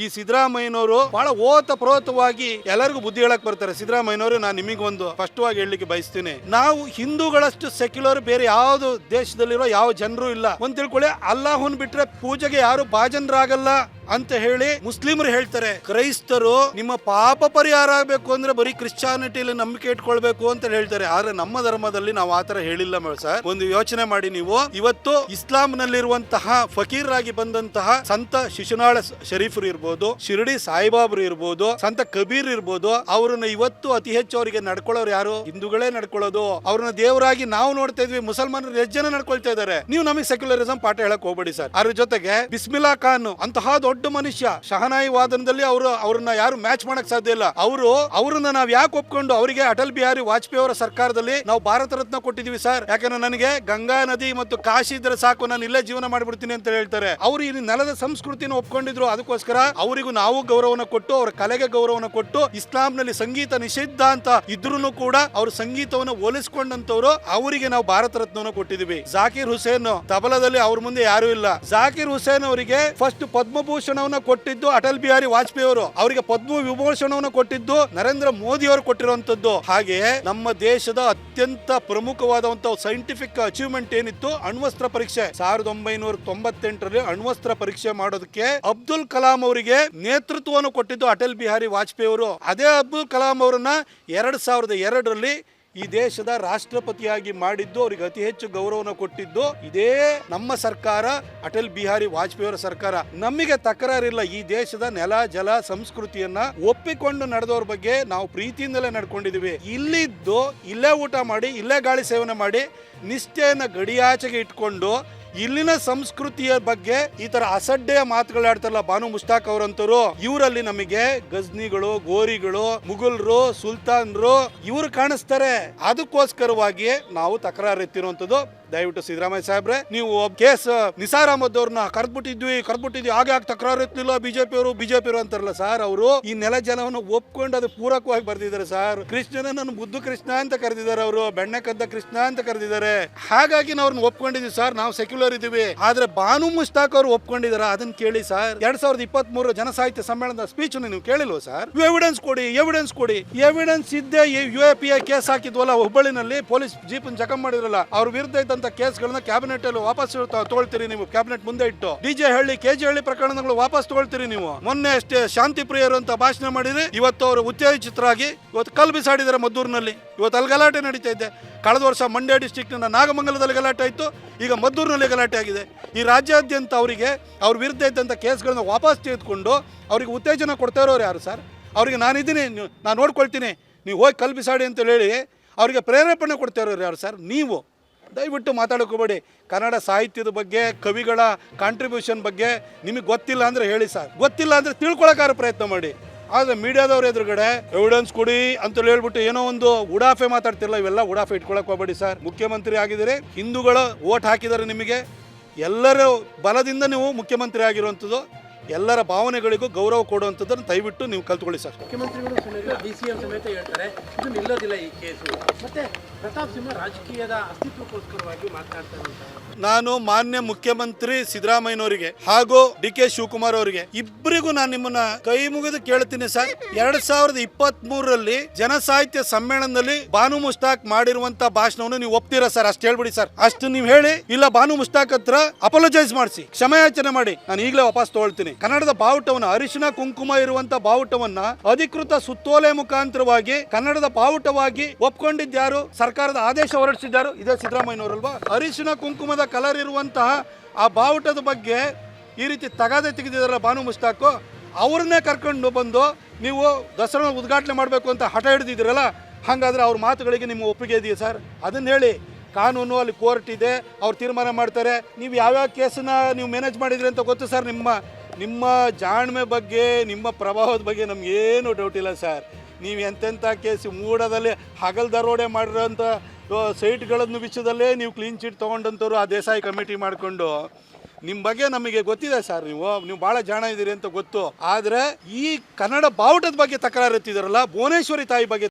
ಈ ಸಿದ್ದರಾಮಯ್ಯನವರು ಬಹಳ ಓತ ಪ್ರೋತವಾಗಿ ಎಲ್ಲರಿಗೂ ಬುದ್ಧಿ ಹೇಳಕ್ ಬರ್ತಾರೆ. ಸಿದ್ದರಾಮಯ್ಯನವರು, ನಾನು ಒಂದು ಸ್ಪಷ್ಟವಾಗಿ ಹೇಳಲಿಕ್ಕೆ ಬಯಸ್ತೀನಿ. ನಾವು ಹಿಂದೂಗಳಷ್ಟು ಸೆಕ್ಯುಲರ್ ಬೇರೆ ಯಾವ್ದು ದೇಶದಲ್ಲಿರೋ ಯಾವ ಜನರು ಇಲ್ಲ. ಒಂದ್ ತಿಳ್ಕೊಳ್ಳಿ, ಅಲ್ಲಾಹುನ್ ಬಿಟ್ರೆ ಪೂಜೆಗೆ ಯಾರು ಭಾಜನರಾಗಲ್ಲ ಅಂತ ಹೇಳಿ ಮುಸ್ಲಿಮರು ಹೇಳ್ತಾರೆ. ಕ್ರೈಸ್ತರು ನಿಮ್ಮ ಪಾಪ ಪರಿಹಾರ ಆಗಬೇಕು ಅಂದ್ರೆ ಬರೀ ಕ್ರಿಶ್ಚಾನಿಟಿಲಿ ನಂಬಿಕೆ ಇಟ್ಕೊಳ್ಬೇಕು ಅಂತ ಹೇಳ್ತಾರೆ. ಆದ್ರೆ ನಮ್ಮ ಧರ್ಮದಲ್ಲಿ ನಾವು ಆತರ ಹೇಳಿಲ್ಲ ಸರ್. ಒಂದು ಯೋಚನೆ ಮಾಡಿ ನೀವು. ಇವತ್ತು ಇಸ್ಲಾಂ ನಲ್ಲಿರುವಂತಹ ಫಕೀರ್ ಆಗಿ ಬಂದಂತಹ ಸಂತ ಶಿಶುನಾಳ ಶರೀಫರು ಇರ್ಬೋದು. ಶಿರಡಿ ಸಾಯಿಬಾಬ್ರು ಇರ್ಬೋದು, ಸಂತ ಕಬೀರ್ ಇರ್ಬೋದು, ಅವ್ರನ್ನ ಇವತ್ತು ಅತಿ ಹೆಚ್ಚು ಅವರಿಗೆ ನಡ್ಕೊಳ್ಳೋರು ಯಾರು? ಹಿಂದೂಗಳೇ ನಡ್ಕೊಳ್ಳೋದು. ಅವ್ರನ್ನ ದೇವರಾಗಿ ನಾವು ನೋಡ್ತಾ ಇದ್ವಿ, ಮುಸಲ್ಮಾನರು ಎಷ್ಟು ಜನ ನಡ್ಕೊಳ್ತಾ ಇದ್ದಾರೆ? ನೀವು ನಮಗೆ ಸೆಕ್ಯುಲರಿಸಂ ಪಾಠ ಹೇಳಕ್ ಹೋಗ್ಬೇಡಿ ಸರ್. ಅದ್ರ ಜೊತೆಗೆ ಬಿಸ್ಮಿಲಾ ಖಾನ್, ಅಂತಹ ದೊಡ್ಡ ಮನುಷ್ಯ, ಶಹನಾಯಿ ವಾದನದಲ್ಲಿ ಅವರು, ಅವ್ರನ್ನ ಯಾರು ಮ್ಯಾಚ್ ಮಾಡಕ್ ಸಾಧ್ಯ ಇಲ್ಲ. ಅವರು, ಅವ್ರನ್ನ ನಾವ್ ಯಾಕೆ ಒಪ್ಕೊಂಡು ಅವರಿಗೆ ಅಟಲ್ ಬಿಹಾರಿ ವಾಜಪೇಯಿ ಅವರ ಸರ್ಕಾರದಲ್ಲಿ ನಾವು ಭಾರತ ರತ್ನ ಕೊಟ್ಟಿದೀವಿ ಸರ್? ಯಾಕಂದ್ರೆ ನನಗೆ ಗಂಗಾ ನದಿ ಮತ್ತು ಕಾಶಿ ಇದ್ರೆ ಸಾಕು, ನಾನು ಇಲ್ಲೇ ಜೀವನ ಮಾಡ್ಬಿಡ್ತೀನಿ ಅಂತ ಹೇಳ್ತಾರೆ. ಅವರು ಈ ನೆಲದ ಸಂಸ್ಕೃತಿನ ಒಪ್ಕೊಂಡಿದ್ರು, ಅದಕ್ಕೋಸ್ಕರ ಅವರಿಗೂ ನಾವು ಗೌರವನ ಕೊಟ್ಟು, ಅವರ ಕಲೆಗೆ ಗೌರವನ ಕೊಟ್ಟು, ಇಸ್ಲಾಂನಲ್ಲಿ ಸಂಗೀತ ನಿಷಿದ್ಧ ಅಂತ ಇದ್ರೂ ಕೂಡ ಅವರು ಸಂಗೀತವನ್ನು ಹೋಲಿಸ್ಕೊಂಡಂತವ್ರು ಅವರಿಗೆ ನಾವು ಭಾರತ ರತ್ನವನ್ನು ಕೊಟ್ಟಿದೀವಿ ಜಾಕಿರ್ ಹುಸೇನ್ ತಬಲದಲ್ಲಿ ಅವ್ರ ಮುಂದೆ ಯಾರು ಇಲ್ಲ. ಜಾಕಿರ್ ಹುಸೇನ್ ಅವರಿಗೆ ಫಸ್ಟ್ ಪದ್ಮಭೂಷಣವನ್ನ ಕೊಟ್ಟಿದ್ದು ಅಟಲ್ ಬಿಹಾರಿ ವಾಜಪೇಯಿ ಅವರು. ಅವರಿಗೆ ಪದ್ಮ ವಿಭೂಷಣವನ್ನ ಕೊಟ್ಟಿದ್ದು ನರೇಂದ್ರ ಮೋದಿ ಅವರು ಕೊಟ್ಟಿರುವಂತದ್ದು ಹಾಗೆ ನಮ್ಮ ದೇಶದ ಅತ್ಯಂತ ಪ್ರಮುಖವಾದಂತಹ ಸೈಂಟಿಫಿಕ್ ಅಚೀವ್ಮೆಂಟ್ ಏನಿತ್ತು? ಅಣ್ವಸ್ತ್ರ ಪರೀಕ್ಷೆ. ಸಾವಿರದ ಒಂಬೈನೂರ ತೊಂಬತ್ತೆಂಟರಲ್ಲಿ ಅಣ್ವಸ್ತ್ರ ಪರೀಕ್ಷೆ ಮಾಡೋದಕ್ಕೆ ಅಬ್ದುಲ್ ಕಲಾಂ ಅವರಿಗೆ ನೇತೃತ್ವವನ್ನು ಕೊಟ್ಟಿದ್ದು ಅಟಲ್ ಬಿಹಾರಿ ವಾಜಪೇಯಿ ಅವರು. ಅದೇ ಅಬ್ದುಲ್ ಕಲಾಂ ಅವರನ್ನ ಎರಡ್ ಸಾವಿರದ ಎರಡರಲ್ಲಿ ಈ ದೇಶದ ರಾಷ್ಟ್ರಪತಿಯಾಗಿ ಮಾಡಿದ್ದು, ಅವರಿಗೆ ಅತಿ ಹೆಚ್ಚು ಗೌರವನ ಕೊಟ್ಟಿದ್ದು ಇದೇ ನಮ್ಮ ಸರ್ಕಾರ, ಅಟಲ್ ಬಿಹಾರಿ ವಾಜಪೇಯಿ ಅವರ ಸರ್ಕಾರ. ನಮಗೆ ತಕರಾರಿಲ್ಲ, ಈ ದೇಶದ ನೆಲ, ಜಲ, ಸಂಸ್ಕೃತಿಯನ್ನ ಒಪ್ಪಿಕೊಂಡು ನಡೆದವ್ರ ಬಗ್ಗೆ ನಾವು ಪ್ರೀತಿಯಿಂದಲೇ ನಡ್ಕೊಂಡಿದೀವಿ ಇಲ್ಲಿದ್ದು ಇಲ್ಲೇ ಊಟ ಮಾಡಿ, ಇಲ್ಲೇ ಗಾಳಿ ಸೇವನೆ ಮಾಡಿ, ನಿಷ್ಠೆಯನ್ನ ಗಡಿಯಾಚೆಗೆ ಇಟ್ಕೊಂಡು ಇಲ್ಲಿನ ಸಂಸ್ಕೃತಿಯ ಬಗ್ಗೆ ಈ ತರ ಅಸಡ್ಡೆಯ ಮಾತುಗಳಾಡ್ತಾರಲ್ಲ ಬಾನು ಮುಸ್ತಾಕ್ ಅವರಂತರು ಇವರಲ್ಲಿ ನಮಗೆ ಗಜ್ನಿಗಳು, ಗೋರಿಗಳು, ಮುಘಲ್ರು, ಸುಲ್ತಾನ್ರು ಇವರು ಕಾಣಿಸ್ತಾರೆ. ಅದಕ್ಕೋಸ್ಕರವಾಗಿ ನಾವು ತಕರಾರು ಎತ್ತಿರುವಂತದ್ದು ದಯವಿಟ್ಟು ಸಿದ್ದರಾಮಯ್ಯ ಸಾಹೇಬ್ರೆ, ನೀವು ಕೇಸ್ ನಿಸಾರ್ ಅಹಮದ್ ಅವ್ರನ್ನ ಕರ್ದ್ಬಿಟ್ಟಿದ್ವಿ ಕರ್ದ್ಬಿಟ್ಟಿದ್ವಿ, ಹಾಗೆ ಯಾಕೆ ತಕರಾರು ಎತ್ತಲಿಲ್ಲ ಬಿಜೆಪಿ ಅವರು ಬಿಜೆಪಿ ಅವರು ಅಂತಾರಲ್ಲ ಸರ್ ಅವರು, ಈ ನೆಲ ಜನವನ್ನು ಒಪ್ಕೊಂಡು ಅದು ಪೂರಕವಾಗಿ ಬರ್ದಿದ್ದಾರೆ ಸರ್. ಕೃಷ್ಣನನ್ನು ಬುದ್ಧ ಕೃಷ್ಣ ಅಂತ ಕರೆದಿದ್ದಾರೆ ಅವರು, ಬೆಣ್ಣೆ ಕದ್ದ ಕೃಷ್ಣ ಅಂತ ಕರೆದಿದ್ದಾರೆ. ಹಾಗಾಗಿ ನಾವು ಅವ್ರನ್ನ ಒಪ್ಕೊಂಡಿದ್ವಿ ಸರ್, ನಾವು ಸೆಕ್ಯುಲರ್ ಇದೀವಿ ಆದ್ರೆ ಬಾನು ಮುಸ್ತಾಕ್ ಅವರು ಒಪ್ಕೊಂಡಿದಾರ ಅದನ್ನ ಕೇಳಿ ಸರ್. ಎರಡ್ ಸಾವಿರದ ಇಪ್ಪತ್ತ್ ಮೂರು ಜನಸಾಹಿತ್ಯ ಸಮ್ಮೇಳನದ ಸ್ಪೀಚ್ ನೀವು ಕೇಳಿಲ್ವ ಸರ್? ಎವಿಡೆನ್ಸ್ ಕೊಡಿ ಎವಿಡೆನ್ಸ್ ಕೊಡಿ. ಎವಿಡೆನ್ಸ್ ಇದ್ದೇ U A P I case ಹಾಕಿದ್ವಲ್ಲ, ಹುಬ್ಬಳ್ಳಿನಲ್ಲಿ, ಪೊಲೀಸ್ ಜೀಪ್ ಜಖಂ ಮಾಡಿದ್ರಲ್ಲ, ಅವ್ರ ವಿರುದ್ಧ ಇದ್ದಂತ ಕೇಸ್ಗಳನ್ನ ಕ್ಯಾಬಿನೆಟ್ ಅಲ್ಲಿ ವಾಪಸ್ ತಗೊಳ್ತೀರಿ ನೀವು. ಕ್ಯಾಬಿನೆಟ್ ಮುಂದೆ ಇಟ್ಟು. ಡಿಜೆ ಹಳ್ಳಿ, ಕೆಜಿ ಹಳ್ಳಿ ಪ್ರಕರಣಗಳು ವಾಪಸ್ ತಗೊಳ್ತೀರಿ ನೀವು. ಮೊನ್ನೆ ಅಷ್ಟೇ ಶಾಂತಿ ಪ್ರಿಯರು ಅಂತ ಭಾಷಣ ಮಾಡಿದ್ರೆ ಇವತ್ತು ಅವರು ಉತ್ತೇಜಿತರಾಗಿ ಇವತ್ತು ಕಲ್ ಬಿಸಾಡಿದ್ದಾರೆ ಮದ್ದೂರಿನಲ್ಲಿ. ಇವತ್ತು ಅಲ್ಲಿ ಗಲಾಟೆ ನಡೀತಾ ಇದೆ. ಕಳೆದ ವರ್ಷ ಮಂಡ್ಯ ಡಿಸ್ಟಿಕ್ನ ನಾಗಮಂಗಲದಲ್ಲಿ ಗಲಾಟೆ ಆಯಿತು. ಈಗ ಮದ್ದೂರಿನಲ್ಲಿ ಗಲಾಟೆ ಆಗಿದೆ. ಈ ರಾಜ್ಯಾದ್ಯಂತ ಅವರಿಗೆ ಅವ್ರ ವಿರುದ್ಧ ಇದ್ದಂಥ ಕೇಸ್ಗಳನ್ನ ವಾಪಸ್ ತೆಗೆದುಕೊಂಡು ಅವರಿಗೆ ಉತ್ತೇಜನ ಕೊಡ್ತಾ ಇರೋರು ಯಾರು ಸರ್? ಅವರಿಗೆ ನಾನಿದ್ದೀನಿ. ನಾನು ನೋಡ್ಕೊಳ್ತೀನಿ. ನೀವು ಹೋಗಿ ಕಲ್ಬಿಸಾಡಿ ಅಂತ ಹೇಳಿ ಅವರಿಗೆ ಪ್ರೇರೇಪಣೆ ಕೊಡ್ತಾ ಇರೋರು ಯಾರು ಸರ್? ನೀವು. ದಯವಿಟ್ಟು ಮಾತಾಡೋಕೋಬೇಡಿ ಕನ್ನಡ ಸಾಹಿತ್ಯದ ಬಗ್ಗೆ, ಕವಿಗಳ ಕಾಂಟ್ರಿಬ್ಯೂಷನ್ ಬಗ್ಗೆ ನಿಮಗೆ ಗೊತ್ತಿಲ್ಲ ಅಂದರೆ ಹೇಳಿ ಸರ್. ಗೊತ್ತಿಲ್ಲ ಅಂದರೆ ತಿಳ್ಕೊಳಕ್ಕಾರ ಪ್ರಯತ್ನ ಮಾಡಿ. ಆದರೆ ಮೀಡಿಯಾದವ್ರ ಎದುರುಗಡೆ ಎವಿಡೆನ್ಸ್ ಕೊಡಿ ಅಂತ ಹೇಳ್ಬಿಟ್ಟು ಏನೋ ಒಂದು ಉಡಾಫೆ ಮಾತಾಡ್ತಿರಲ್ಲ, ಇವೆಲ್ಲ ಉಡಾಫೆ ಇಟ್ಕೊಳಕ್ ಹೋಗಬೇಡಿ ಸರ್. ಮುಖ್ಯಮಂತ್ರಿ ಆಗಿದ್ದೀರಿ, ಹಿಂದೂಗಳು ಓಟ್ ಹಾಕಿದ್ದಾರೆ ನಿಮಗೆ. ಎಲ್ಲರೂ ಬಲದಿಂದ ನೀವು ಮುಖ್ಯಮಂತ್ರಿ ಆಗಿರುವಂಥದ್ದು. ಎಲ್ಲರ ಭಾವನೆಗಳಿಗೂ ಗೌರವ ಕೊಡುವಂಥದ್ದನ್ನು ದಯವಿಟ್ಟು ನೀವು ಕಲ್ತ್ಕೊಳ್ಳಿ ಸರ್. ಮುಖ್ಯಮಂತ್ರಿಗಳು ಡಿ ಸಿ ಎಂ ಸಮೇತ ಹೇಳ್ತಾರೆ ಇದು ನಿಲ್ಲೋದಿಲ್ಲ ಈ ಕೇಸು. ಮತ್ತೆ ಪ್ರತಾಪ್ ಸಿಂಹ ರಾಜಕೀಯದ ಅಸ್ತಿತ್ವಕ್ಕೋಸ್ಕರವಾಗಿ ಮಾತನಾಡ್ತಾರೆ ನಾನು ಮಾನ್ಯ ಮುಖ್ಯಮಂತ್ರಿ ಸಿದ್ದರಾಮಯ್ಯನವರಿಗೆ ಹಾಗೂ ಡಿ ಕೆ ಶಿವಕುಮಾರ್ ಅವರಿಗೆ ಇಬ್ಬರಿಗೂ ನಾನು ನಿಮ್ಮನ್ನ ಕೈ ಮುಗಿದು ಕೇಳ್ತೀನಿ ಸರ್. ಎರಡ್ ಸಾವಿರದ ಇಪ್ಪತ್ತ್ ಮೂರರಲ್ಲಿ ಜನಸಾಹಿತ್ಯ ಸಮ್ಮೇಳನದಲ್ಲಿ ಬಾನು ಮುಸ್ತಾಕ್ ಮಾಡಿರುವಂತ ಭಾಷಣವನ್ನು ನೀವು ಒಪ್ತೀರಾ ಸರ್? ಅಷ್ಟು ಹೇಳ್ಬಿಡಿ ಸರ್. ಅಷ್ಟು ನೀವು ಹೇಳಿ ಇಲ್ಲ ಬಾನು ಮುಸ್ತಾಕ್ ಹತ್ರ ಅಪಲೋಜೈಸ್ ಮಾಡಿಸಿ ಕ್ಷಮೆಯಾಚನೆ ಮಾಡಿ. ನಾನು ಈಗಲೇ ವಾಪಸ್ ತಗೊಳ್ತೀನಿ. ಕನ್ನಡದ ಬಾವುಟವನ್ನು ಅರಿಶಿನ, ಕುಂಕುಮ ಇರುವಂತಹ ಬಾವುಟವನ್ನ ಅಧಿಕೃತ ಸುತ್ತೋಲೆ ಮುಖಾಂತರವಾಗಿ ಕನ್ನಡದ ಬಾವುಟವಾಗಿ ಒಪ್ಕೊಂಡಿದ್ದಾರು ಸರ್ಕಾರದ ಆದೇಶ ಹೊರಡಿಸಿದ್ದಾರು. ಇದೇ ಸಿದ್ದರಾಮಯ್ಯನವರಲ್ವಾ? ಅರಿಶಿನ, ಕುಂಕುಮದ ಕಲರ್ ಇರುವಂತಹ ಆ ಬಾವುಟದ ಬಗ್ಗೆ ಈ ರೀತಿ ತಗಾದೆ ತೆಗೆದಿದಾರ ಬಾನು ಮುಸ್ತಾಕು? ಅವ್ರನ್ನೇ ಕರ್ಕೊಂಡು ಬಂದು ನೀವು ದಸರಾ ಉದ್ಘಾಟನೆ ಮಾಡಬೇಕು ಅಂತ ಹಠ ಹಿಡಿದಿದ್ದೀರಲ್ಲ? ಹಾಗಾದ್ರೆ ಅವ್ರ ಮಾತುಗಳಿಗೆ ನಿಮ್ಮ ಒಪ್ಪಿಗೆ ಇದೆಯಾ ಸರ್? ಅದನ್ನ ಹೇಳಿ. ಕಾನೂನು ಅಲ್ಲಿ ಕೋರ್ಟ್ ಇದೆ. ಅವ್ರು ತೀರ್ಮಾನ ಮಾಡ್ತಾರೆ. ನೀವು ಯಾವ್ಯಾವ ಕೇಸನ್ನ ನೀವು ಮ್ಯಾನೇಜ್ ಮಾಡಿದ್ರಿ ಅಂತ ಗೊತ್ತು ಸರ್ ನಿಮ್ಮ ನಿಮ್ಮ ಜಾಣ್ಮೆ ಬಗ್ಗೆ, ನಿಮ್ಮ ಪ್ರಭಾವದ ಬಗ್ಗೆ ನಮ್ಗೆ ಏನು ಡೌಟ್ ಇಲ್ಲ ಸರ್ ನೀವು ಎಂತೆಂಥ ಕೇಸ್ ಮೂಡದಲ್ಲಿ ಹಗಲ್ ದರೋಡೆ ಮಾಡಿರೋಂಥ ಸೈಟ್ಗಳನ್ನು ವಿಷಯದಲ್ಲೇ ನೀವು ಕ್ಲೀನ್ ಚೀಟ್ ತೊಗೊಂಡಂಥವ್ರು ಆ ದೇಸಾಯಿ ಕಮಿಟಿ ಮಾಡಿಕೊಂಡು ನಿಮ್ಮ ಬಗ್ಗೆ ನಮಗೆ ಗೊತ್ತಿದೆ ಸರ್ ನೀವು ನೀವು ಭಾಳ ಜಾಣ ಇದ್ದೀರಿ ಅಂತ ಗೊತ್ತು. ಆದರೆ ಈ ಕನ್ನಡ ಬಾವುಟದ ಬಗ್ಗೆ ತಕರಾರು ಎತ್ತಿದಾರಲ್ಲ ಭುವನೇಶ್ವರಿ ತಾಯಿ ಬಗ್ಗೆ